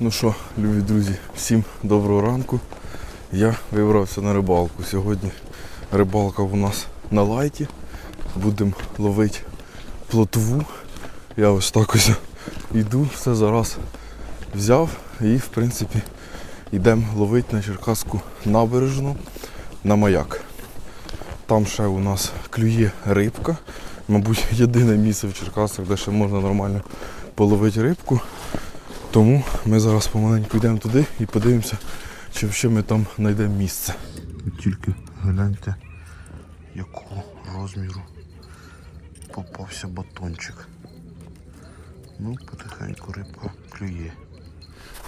Ну що, любі друзі, всім доброго ранку. Я вибрався на рибалку. Сьогодні рибалка у нас на лайті. Будемо ловити плотву. Я ось так ось йду, все зараз взяв і в принципі йдемо ловити на Черкаську набережну на маяк. Там ще у нас клює рибка. Мабуть, єдине місце в Черкасах, де ще можна нормально половити рибку. Тому ми зараз помаленьку йдемо туди і подивимося, чи ще ми там знайдемо місце. Тільки гляньте, якого розміру попався батончик. Ну, потихеньку рибка клює.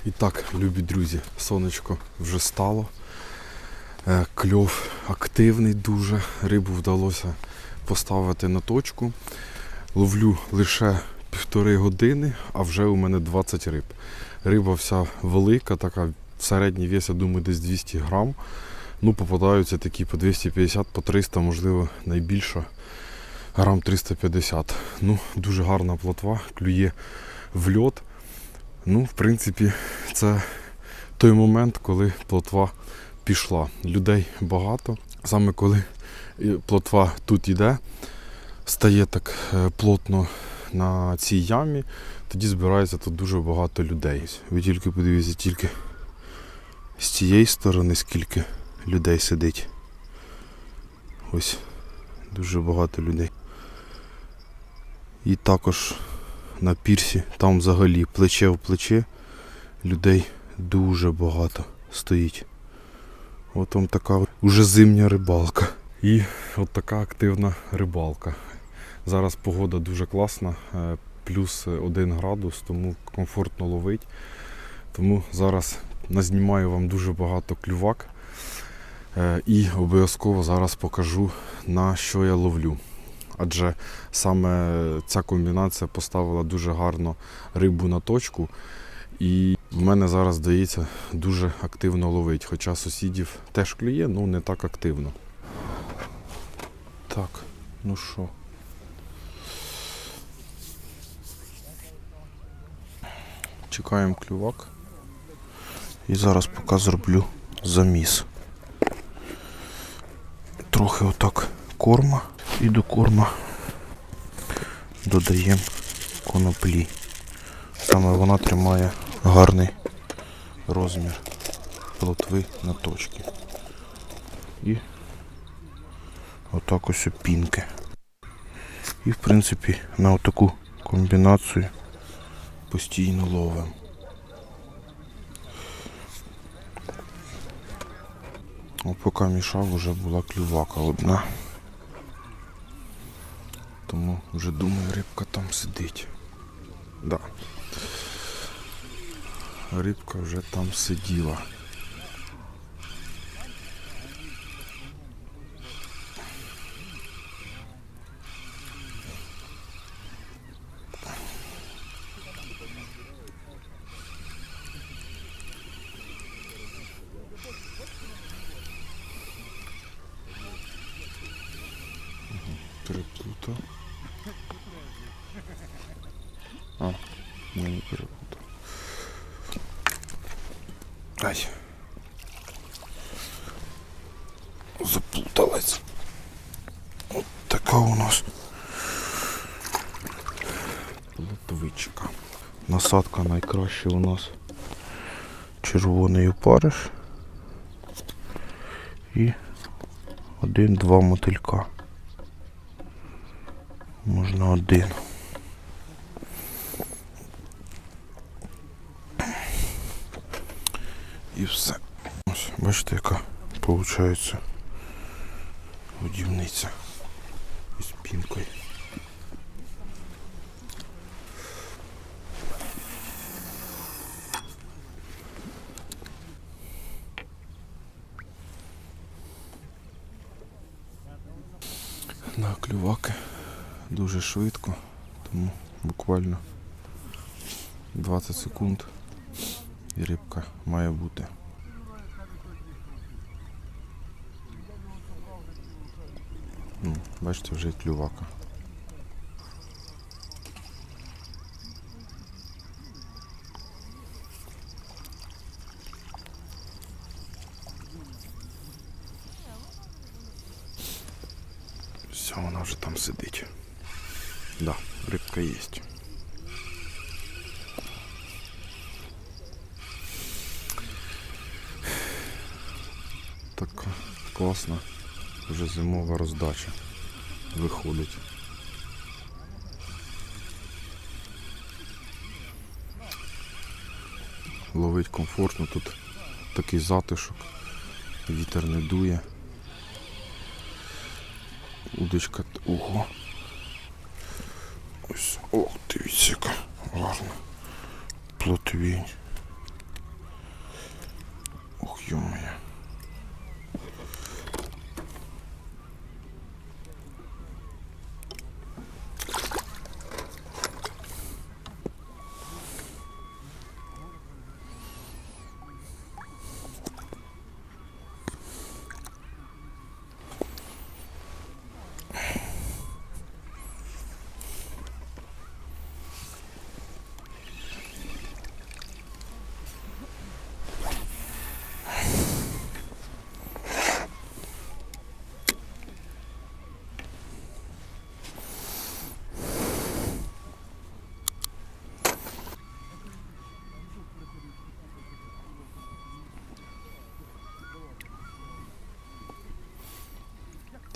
І так, любі друзі, сонечко вже стало. Е, Кльов активний дуже. Рибу вдалося поставити на точку. Ловлю лише півтори години, а вже у мене 20 риб. Риба вся велика, така середній вес, я думаю, десь 200 грам. Ну, попадаються такі по 250, по 300, можливо, найбільше грам 350. Ну, дуже гарна плотва, клює в льот. Ну, в принципі, це той момент, коли плотва пішла. Людей багато. Саме коли плотва тут йде, стає так е, плотно на цій ямі, тоді збирається тут дуже багато людей. Ви тільки подивіться, тільки з цієї сторони скільки людей сидить. Ось дуже багато людей. І також на пірсі, там взагалі плече в плече людей дуже багато стоїть. От вам така уже зимня рибалка. І от така активна рибалка. Зараз погода дуже класна, е, плюс 1 градус, тому комфортно ловить. Тому зараз назнімаю вам дуже багато клювак. Е, І обов'язково зараз покажу на що я ловлю. Адже саме ця комбінація поставила дуже гарно рибу на точку. І в мене зараз здається дуже активно ловить. Хоча сусідів теж клює, ну не так активно. Так, ну що. Чекаємо клювак. І зараз поки зроблю заміс. Трохи отак корма і до корма додаємо коноплі. Саме вона тримає гарний розмір плотви на точки. І отак ось опінки. І в принципі на отаку комбінацію постійно ловимо. О, поки мішав, вже була клювака одна. Тому вже думаю, рибка там сидить. Да. Рибка вже там сиділа. Переплутав. А, ні, не переплутав. Ай. Заплуталась. От така у нас лотовичка. Насадка найкраща у нас червоний опариш і один-два мотилька. Можна один. І все. Ось, бачите, яка виходить годівниця із пінкою. На клюваки дуже швидко, тому буквально 20 секунд і рибка має бути. Ну, бачите, вже клювака. Все, вона вже там сидить. Да, рибка є. Така класна вже зимова виходить. Ловить комфортно, тут такий затишок, вітер не дує. Удочка. Ого. Ось. Ох, дивіться, яка гарна. Плотвінь.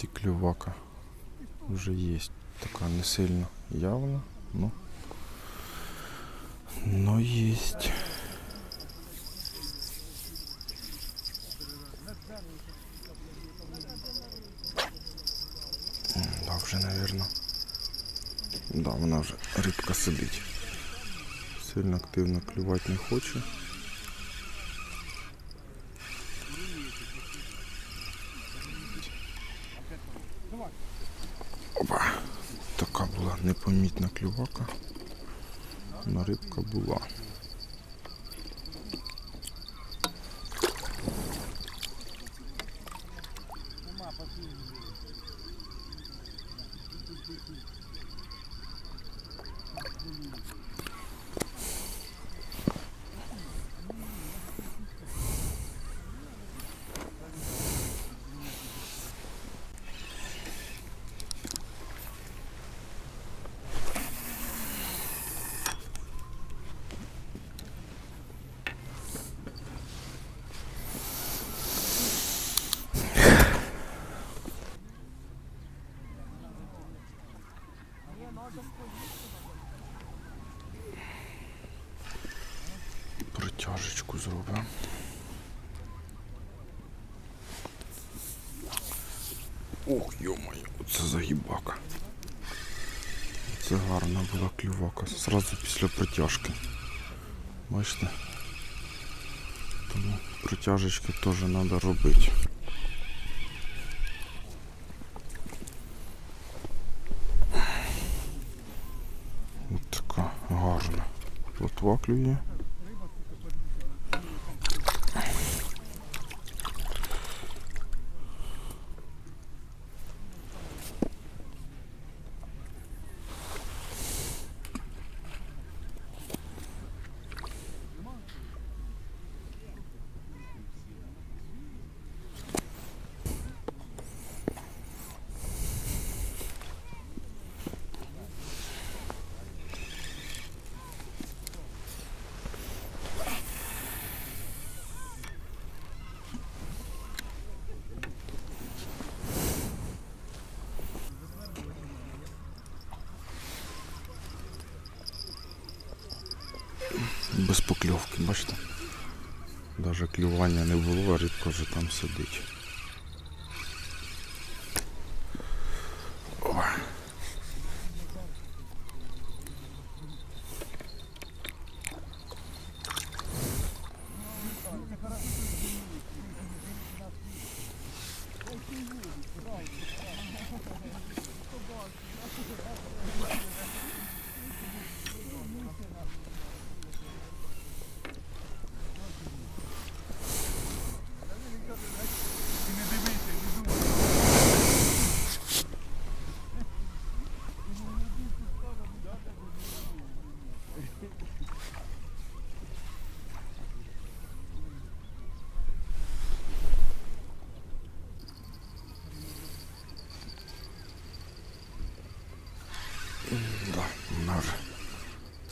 Клювака вже є. Така не сильно явна, но, но есть. Да, вже, наверно. Да, вона вже рибка сидить. Сильно активно клювати не хоче. Непомітна клювака. На рибка була. Протяжечку зробимо. Ох, йомаю, оце загибака. Це гарна була клювака. Зразу після протяжки. Бачите? Тому протяжечки теж треба робити. Ось така гарна. Плотва клює. Без покльовки, бачите? Даже клювання не було, а рибка вже там сидить.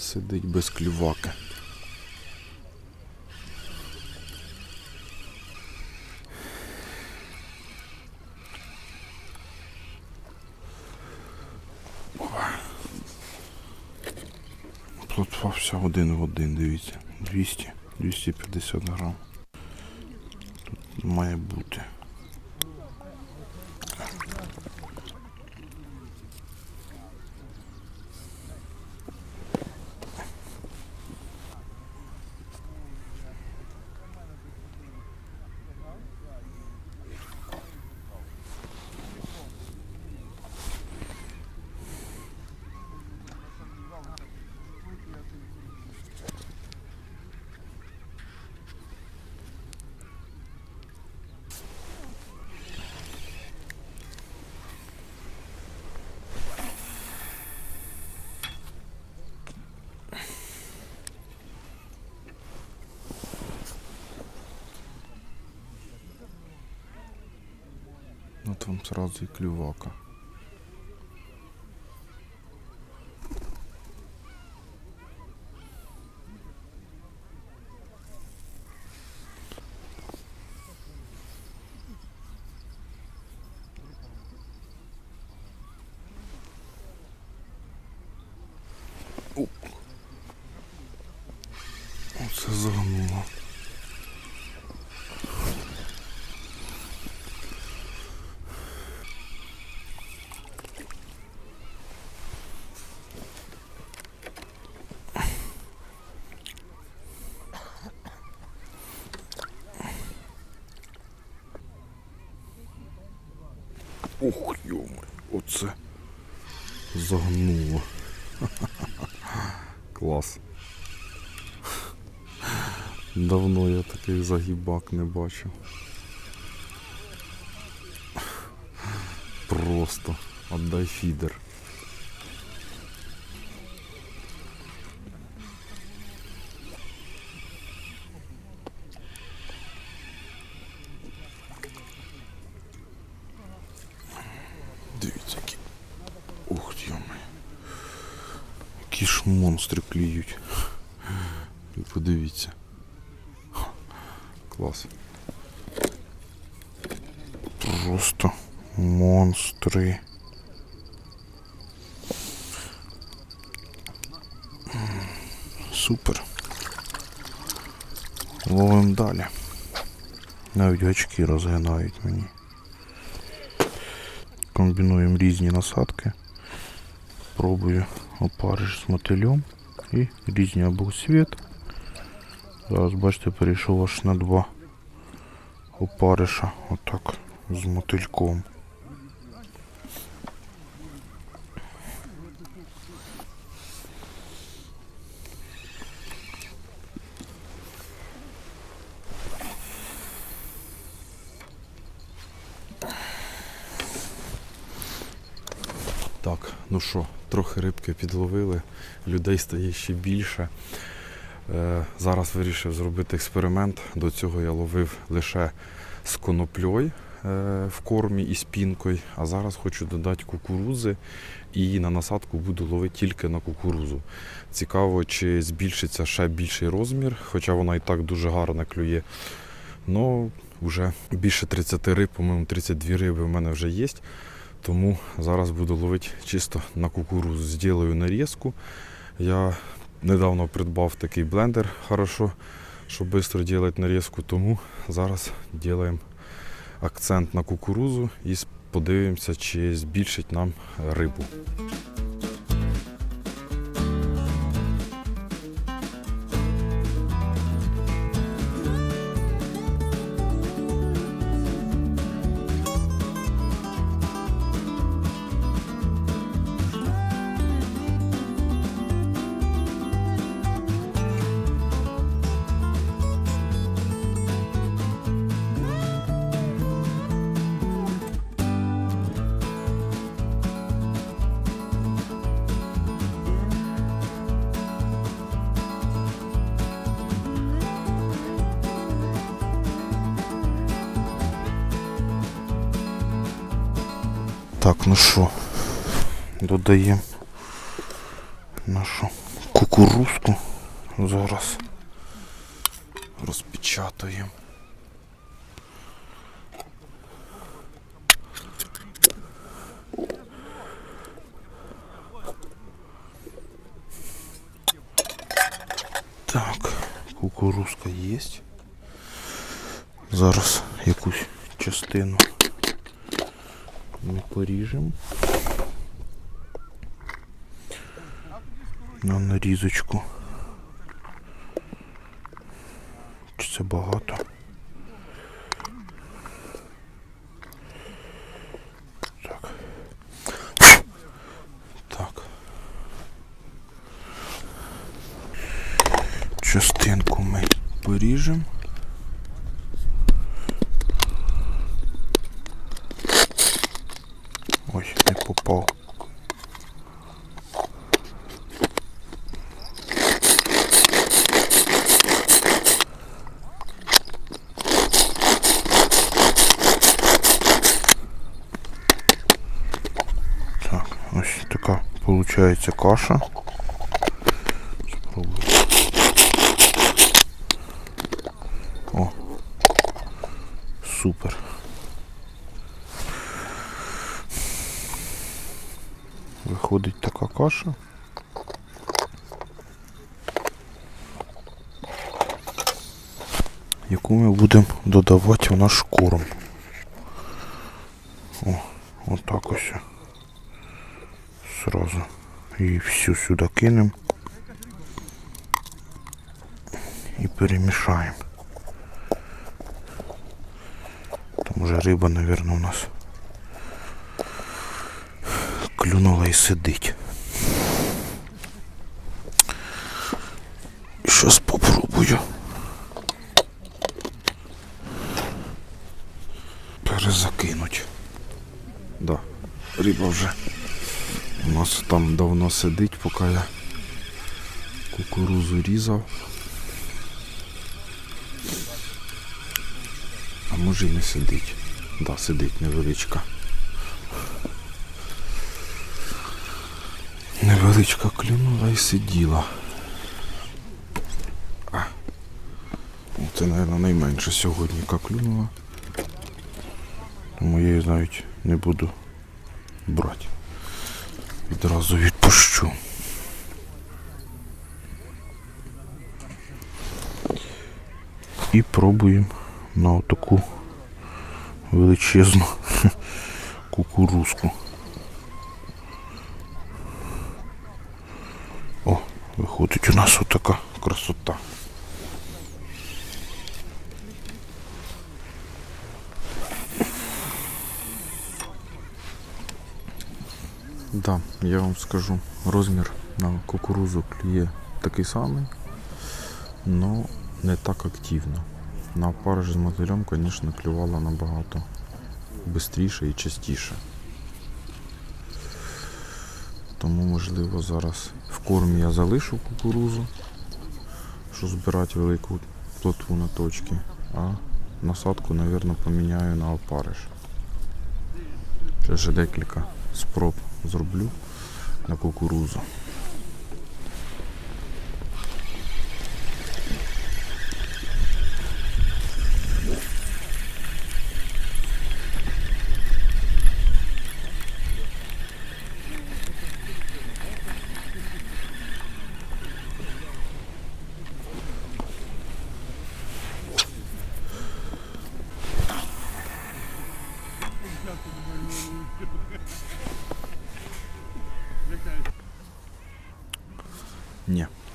Сидить без клюваки. Плотва вся один в один, дивіться. 200, 250 грам. Тут має бути. Ну там сразу и. Оп. Оце загнуло. Ух, йомай, оце загнуло. Клас. Давно я таких загибак не бачив. Просто отдай фідер. Ви подивіться. Ха, Клас. Просто монстри. Супер. Ловим далі. Навіть гачки розгинають мені. Комбінуємо різні насадки. Пробую опариш з мотилем і різні обусвіт. Зараз бачите, перейшов аж на два опариша. Отак з мотильком. Так, ну що, трохи рибки підловили, людей стає ще більше. Е, зараз вирішив зробити експеримент. До цього я ловив лише з коноплею е, в кормі і з а зараз хочу додати кукурузи і на насадку буду ловити тільки на кукурузу. Цікаво, чи збільшиться ще більший розмір, хоча вона і так дуже гарно клює. Ну, вже більше 30 риб, по-моєму, 32 риби в мене вже є. Тому зараз буду ловити чисто на кукурузу. Зроблю нарізку. Я недавно придбав такий блендер, хорошо, щоб швидко робити нарізку. Тому зараз робимо акцент на кукурузу і подивимося, чи збільшить нам рибу. Так, ну що, додаємо нашу кукурузку. Зараз розпечатаємо. Так, кукурузка є. Зараз якусь частину ми поріжемо. На нарізочку. Чи це багато? Так. Так. Частинку ми поріжемо. Ой, не попав. Так, ось така виходить каша. О. Супер. Виходить така каша. Яку ми будемо додавати в наш корм. О, отак ось. І всю сюди кинемо. І перемішаємо. Там уже риба, мабуть, у нас клюнула і сидить. Щас попробую. Перезакинуть. Да, риба вже там давно сидить, поки я кукурузу різав. А може і не сидить. Да, сидить невеличка. Невеличка клюнула і сиділа. А. Це, мабуть, найменше сьогодні клюнула. Тому я її навіть не буду брати. Відразу відпущу. І пробуємо на таку величезну кукурузку. О, виходить у нас отака красота. Да, я вам скажу, розмір на кукурузу клює такий самий, але не так активно. На опариш з мотилем, звісно, клювала набагато швидше і частіше. Тому, можливо, зараз в кормі я залишу кукурузу, що збирати велику плотву на точки, а насадку, мабуть, поміняю на опариш. Ще декілька спроб зроблю на кукурузу.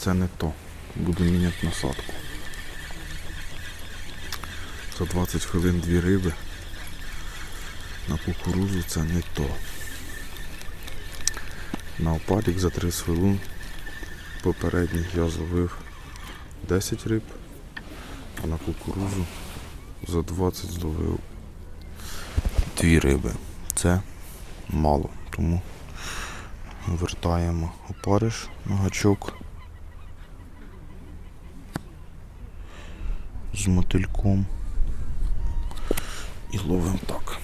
Це не то. Буду міняти насадку. За 20 хвилин дві риби. На кукурузу це не то. На опадік за 30 хвилин попередніх я зловив 10 риб, а на кукурузу за 20 зловив 2 риби. Це мало, тому вертаємо опариш на гачок з мотильком і ловимо так.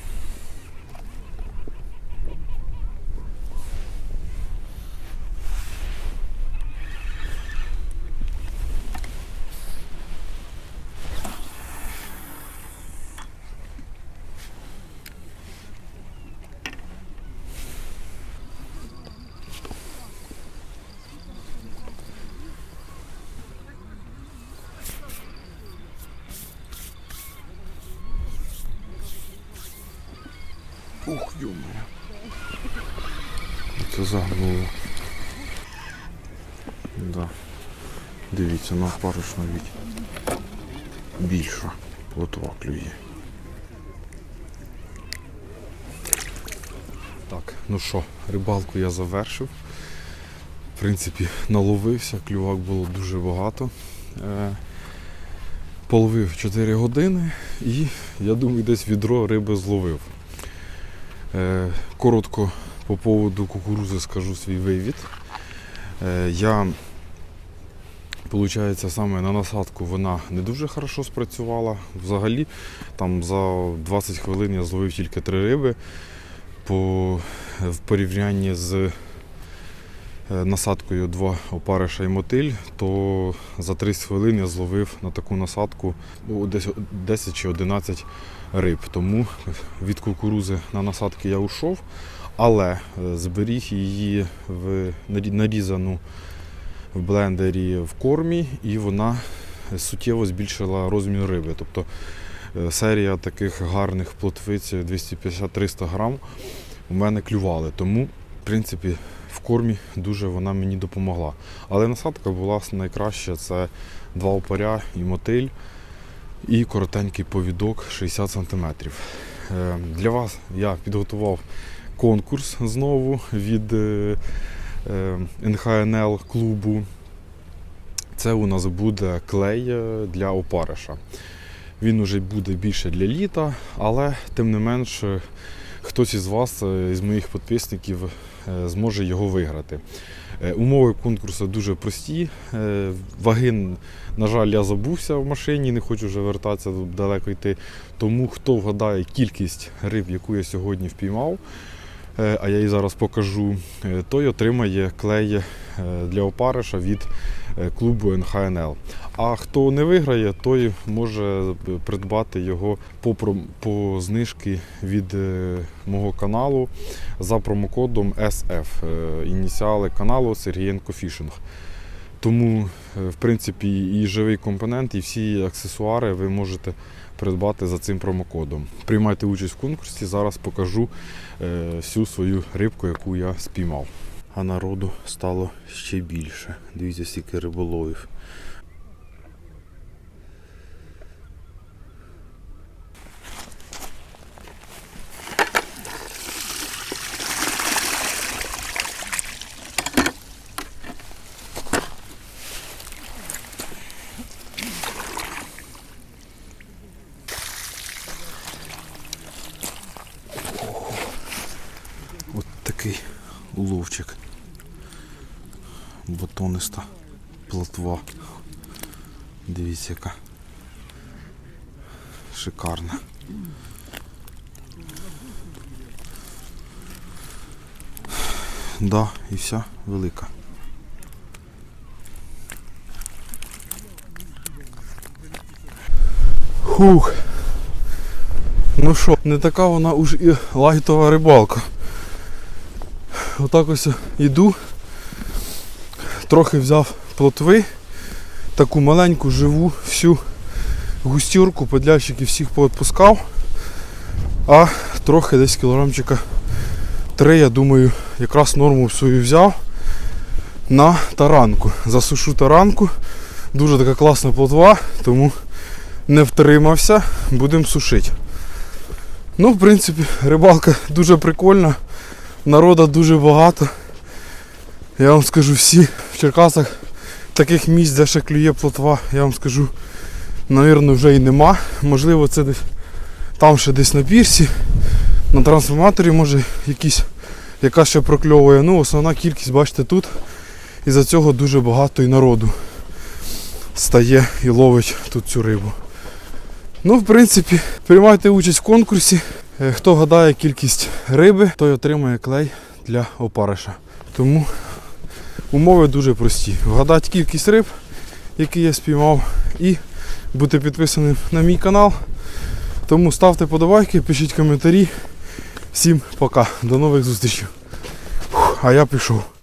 Ух, йомаю. Це загнуло. Да. Дивіться, на паруш навіть більша плотва клює. Так, ну що, рибалку я завершив. В принципі, наловився, клювак було дуже багато. Е, половив 4 години і я думаю, десь відро риби зловив. Е, коротко по поводу кукурузи скажу свій вивід. Е, я, виходить, саме на насадку вона не дуже хорошо спрацювала. Взагалі, там за 20 хвилин я зловив тільки 3 риби. По, в порівнянні з е, насадкою два опариша і мотиль, то за 30 хвилин я зловив на таку насадку ну, десь 10 чи 11 риб. Тому від кукурузи на насадки я ушов, але е, зберіг її в нарізану в блендері в кормі, і вона суттєво збільшила розмір риби. Тобто е, серія таких гарних плотвиць 250-300 грам у мене клювали. Тому, в принципі, в кормі дуже вона мені допомогла. Але насадка була найкраща це два опаря і мотиль, і коротенький повідок 60 см. Для вас я підготував конкурс знову від е, е, НХНЛ клубу. Це у нас буде клей е, для опариша. Він уже буде більше для літа, але тим не менш е, хтось із вас, е, із моїх підписників, е, зможе його виграти. Е, Умови конкурсу дуже прості. Е, Ваги, на жаль, я забувся в машині, не хочу вже вертатися далеко йти. Тому хто вгадає кількість риб, яку я сьогодні впіймав, е, а я її зараз покажу, е, той отримає клей е, для опариша від е, клубу НХНЛ. А хто не виграє, той може придбати його по, по знижки від е, мого каналу за промокодом SF. е, Ініціали каналу Сергієнко Фішинг. Тому, е, в принципі, і живий компонент, і всі аксесуари ви можете придбати за цим промокодом. Приймайте участь в конкурсі, зараз покажу е, всю свою рибку, яку я спіймав. А народу стало ще більше. Дивіться, скільки риболовів. От такий уловчик. Батониста плотва. Дивіться, яка шикарна. Да, і вся велика. Хух. Ну що, не така вона уж і лайтова рибалка. Отак ось йду. Трохи взяв плотви, таку маленьку живу всю густюрку, подлящики всіх поотпускав. А трохи десь кілограмчика три, я думаю, якраз норму свою взяв на таранку. Засушу таранку. Дуже така класна плотва, тому не втримався, будемо сушити. Ну, в принципі, рибалка дуже прикольна. Народу дуже багато. Я вам скажу, всі в Черкасах таких місць, де ще клює плотва, я вам скажу, навірно, вже і нема. Можливо, це десь там ще десь на пірсі, на трансформаторі, може, якісь, яка ще прокльовує. Ну, основна кількість, бачите, тут. І за цього дуже багато і народу стає і ловить тут цю рибу. Ну, в принципі, приймайте участь в конкурсі. Е, Хто гадає кількість риби, той отримає клей для опариша. Тому умови дуже прості. Вгадати кількість риб, які я спіймав, і бути підписаним на мій канал. Тому ставте подобайки, пишіть коментарі. Всім пока, до нових зустрічей. А я пішов.